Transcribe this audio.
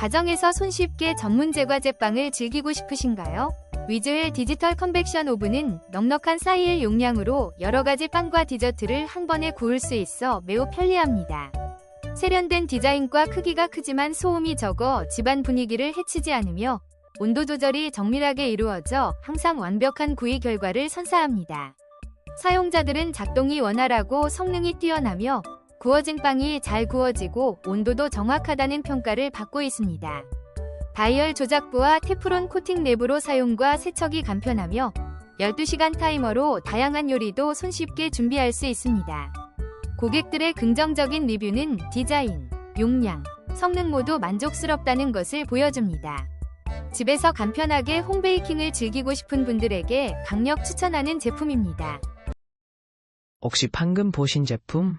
가정에서 손쉽게 전문 제과 제빵을 즐기고 싶으신가요? 위즈웰 디지털 컨벡션 오븐은 넉넉한 사이의 용량으로 여러 가지 빵과 디저트를 한 번에 구울 수 있어 매우 편리합니다. 세련된 디자인과 크기가 크지만 소음이 적어 집안 분위기를 해치지 않으며 온도 조절이 정밀하게 이루어져 항상 완벽한 구이 결과를 선사합니다. 사용자들은 작동이 원활하고 성능이 뛰어나며 구워진 빵이 잘 구워지고 온도도 정확하다는 평가를 받고 있습니다. 다이얼 조작부와 테프론 코팅 랩으로 사용과 세척이 간편하며 12시간 타이머로 다양한 요리도 손쉽게 준비할 수 있습니다. 고객들의 긍정적인 리뷰는 디자인, 용량, 성능 모두 만족스럽다는 것을 보여줍니다. 집에서 간편하게 홈베이킹을 즐기고 싶은 분들에게 강력 추천하는 제품입니다. 혹시 방금 보신 제품